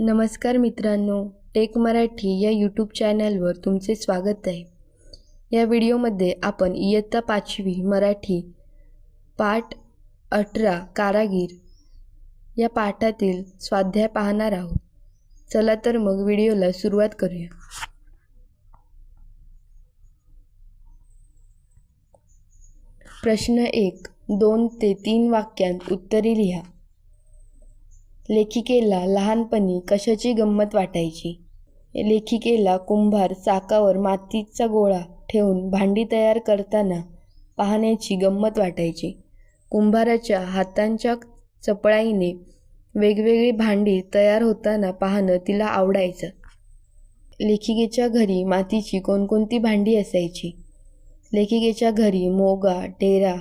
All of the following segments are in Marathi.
नमस्कार मित्रांनो टेक मराठी या यूट्यूब चॅनलवर तुमचे स्वागत आहे. या व्हिडिओमध्ये आपण इयत्ता पाचवी मराठी पाठ अठरा कारागीर या पाठातील स्वाध्याय पाहणार आहोत. चला तर मग व्हिडिओला सुरुवात करूया. प्रश्न एक दोन ते तीन वाक्यांत उत्तरे लिहा. लेखिकेला लहानपणी कशाची गंमत वाटायची? लेखिकेला कुंभार चाकावर मातीचा गोळा ठेवून भांडी तयार करताना पाहण्याची गंमत वाटायची. कुंभाराच्या हातांच्या चपळाईने वेगवेगळी भांडी तयार होताना पाहणं तिला आवडायचं. लेखिकेच्या घरी मातीची कोणकोणती भांडी असायची? लेखिकेच्या घरी मोगा टेरा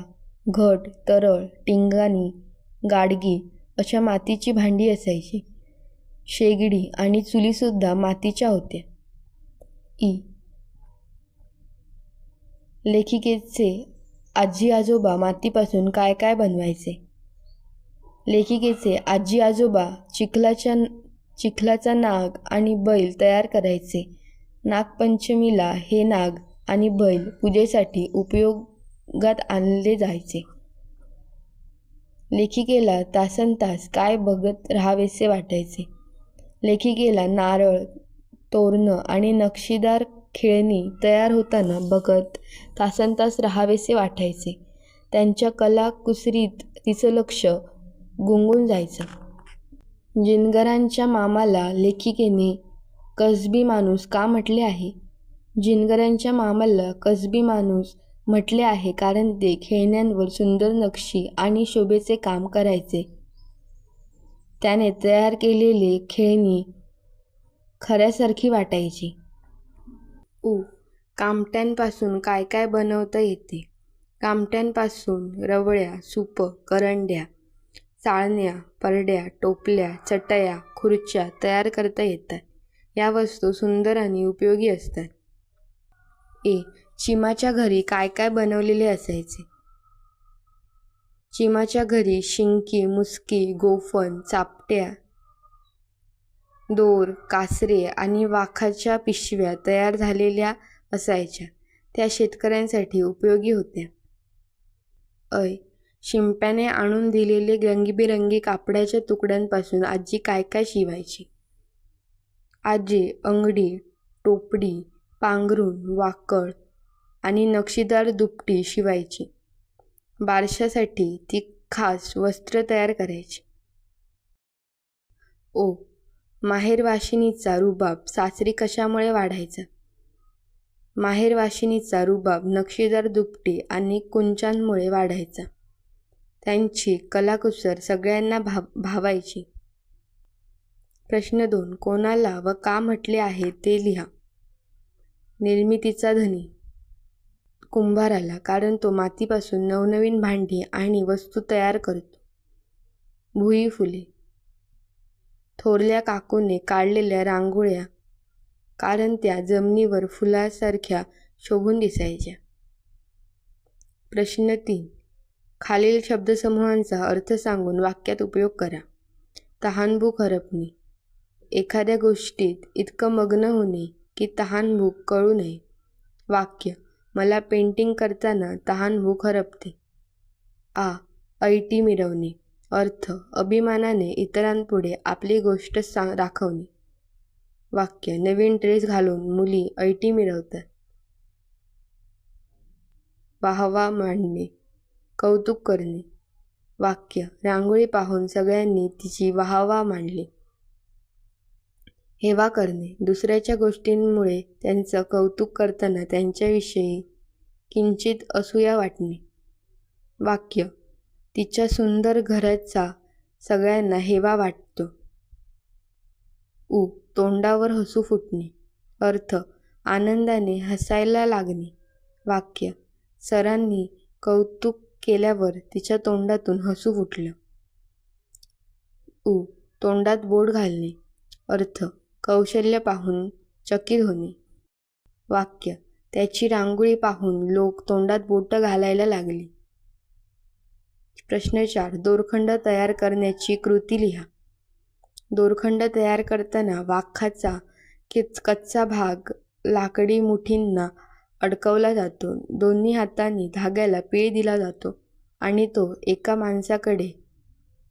घट तरळ टिंगाणी गाडगी अशा मातीची भांडी असायची. शेगडी आणि चुलीसुद्धा मातीच्या होत्या. ई. लेखिकेचे आजी आजोबा मातीपासून काय काय बनवायचे? लेखिकेचे आजी आजोबा चिखलाच्या चिखलाचा नाग आणि बैल तयार करायचे. नागपंचमीला हे नाग आणि बैल पूजेसाठी उपयोगात आणले जायचे. लेखिकेला तासन तास काय बघत राहावेसे वाटायचे. लेखिकेला नारळ तोरणं आणि नक्षीदार खेळणी तयार होताना बघत तासन तास राहावेसे वाटायचे. त्यांच्या कलाकुसरीत तिचं लक्ष गुंगून जायचं. जिनगरांच्या मामाला लेखिकेने कसबी माणूस का म्हटले आहे? जिनगरांच्या मामाला कसबी माणूस म्हटले आहे कारण ते खेळण्यांवर सुंदर नक्षी आणि शोभेचे काम करायचे. त्याने तयार केलेली खेळणी खऱ्यासारखी वाटायची. उ कामट्यांपासून काय काय बनवता येते? कामट्यांपासून रवळ्या सूप करंड्या चाळण्या परड्या टोपल्या चटया खुर्च्या तयार करता येतात. या वस्तू सुंदर आणि उपयोगी असतात. ए चिमाच्या घरी काय काय बनवलेले असायचे? चिमाच्या घरी शिंकी मुसकी गोफण चापट्या दोर कासरे आणि वाखाच्या पिशव्या तयार झालेल्या असायच्या. त्या शेतकऱ्यांसाठी उपयोगी होत्या. अय शिंप्याने आणून दिलेले रंगीबेरंगी कापडाच्या तुकड्यांपासून आजी काय काय शिवायची? आजी अंगडी टोपडी पांघरूण वाकळ आणि नक्षीदार दुपटी शिवायची. बारशासाठी ती खास वस्त्र तयार करायची. ओ माहेरवाशिनीचा रुबाब सासरी कशामुळे वाढायचा? माहेरवाशिनीचा रुबाब नक्षीदार दुपटी आणि कुंचांमुळे वाढायचा. त्यांची कलाकुसर सगळ्यांना भाव भावायची. प्रश्न दोन कोणाला व का म्हटले आहे ते लिहा. निर्मितीचा धनी. कुंभाराला कारण तो मातीपासून नवनवीन भांडी आणि वस्तू तयार करतो. भुई फुले. थोरल्या काकूने काढलेल्या रांगोळ्या कारण त्या जमिनीवर फुलासारख्या शोभून दिसायच्या. प्रश्न तीन. खालील शब्दसमूहांचा अर्थ सांगून वाक्यात उपयोग करा. तहानभूक हरपणे. एखाद्या गोष्टीत इतकं मग्न होणे की तहानभूक कळू नये. वाक्य. मला पेंटिंग करताना तहानभूक हरपते. आ. ऐटी मिरवणे. अर्थ अभिमानाने इतरांपुढे आपली गोष्ट सांग दाखवणे. वाक्य नवीन ड्रेस घालून मुली ऐटी मिरवतात. वाहवा मांडणे. कौतुक करणे. वाक्य रांगोळी पाहून सगळ्यांनी तिची वाहवा मांडली. हेवा करणे. दुसऱ्याच्या गोष्टींमुळे त्यांचं कौतुक करताना त्यांच्याविषयी किंचित असूया वाटणे. वाक्य तिच्या सुंदर घराचा सगळ्यांना हेवा वाटतो. उ तोंडावर हसू फुटणे. अर्थ आनंदाने हसायला लागणे. वाक्य सरांनी कौतुक केल्यावर तिच्या तोंडातून हसू फुटलं. उ तोंडात बोट घालणे. अर्थ कौशल्य पाहून चकित होणे. वाक्य त्याची रांगोळी पाहून लोक तोंडात बोटं घालायला लागली. प्रश्न चार दोरखंड तयार करण्याची कृती लिहा. दोरखंड तयार करताना वाखाचा किच कच्चा भाग लाकडी मुठींना अडकवला जातो. दोन्ही हातांनी धाग्याला पीळ दिला जातो आणि तो एका माणसाकडे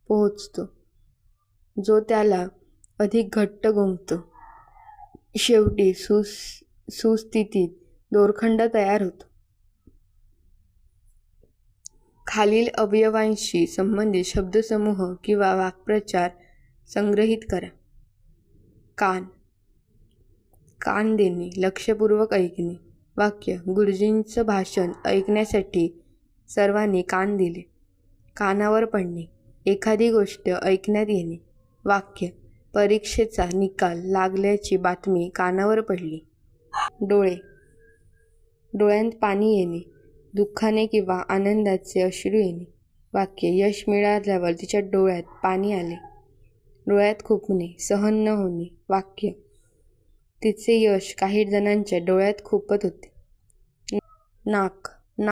पोहोचतो जो त्याला अधिक घट्ट गुंफतो. शेवटी सुस सुस्थितीत दोरखंड तयार होतो. खालील अवयवांशी संबंधित शब्दसमूह किंवा वाक्प्रचार संग्रहित करा. कान. कान देणे लक्षपूर्वक ऐकणे. वाक्य गुरुजींचं भाषण ऐकण्यासाठी सर्वांनी कान दिले. कानावर पडणे एखादी गोष्ट ऐकण्यात येणे. वाक्य परीक्षेचा निकाल लागल्याची बातमी कानावर पडली. डोळे. डोळ्यांत पाणी येणे दुःखाने किंवा आनंदाचे अश्रू येणे. वाक्य यश मिळाल्यावर तिच्या डोळ्यात पाणी आले. डोळ्यात खुपणे सहन न होणे. वाक्य तिचे यश काही जणांच्या डोळ्यात खुपत होते. नाक ना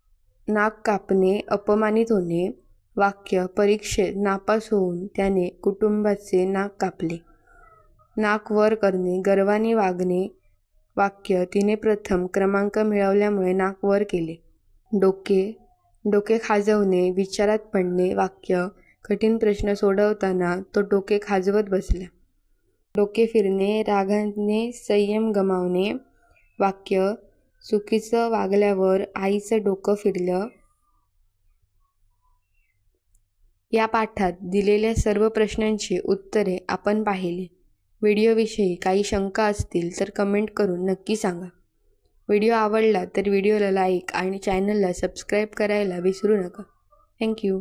नाक कापणे अपमानित होणे. वाक्य परीक्षेत नापास होऊन त्याने कुटुंबाचे नाक कापले. नाक वर करणे गर्वाने वागणे. वाक्य तिने प्रथम क्रमांक मिळवल्यामुळे नाक वर केले. डोके डोके खाजवणे विचारात पडणे वाक्य कठीण प्रश्न सोडवताना तो डोके खाजवत बसला. डोके फिरणे रागाने संयम गमावणे वाक्य चुकीचं वागल्यावर आईचं डोकं फिरलं. या पाठात दिलेल्या सर्व प्रश्नांची उत्तरे आपण पाहिली. व्हिडिओविषयी काही शंका असतील तर कमेंट करून नक्की सांगा. व्हिडिओ आवडला तर व्हिडिओला लाईक आणि चॅनलला सबस्क्राईब करायला विसरू नका. थँक्यू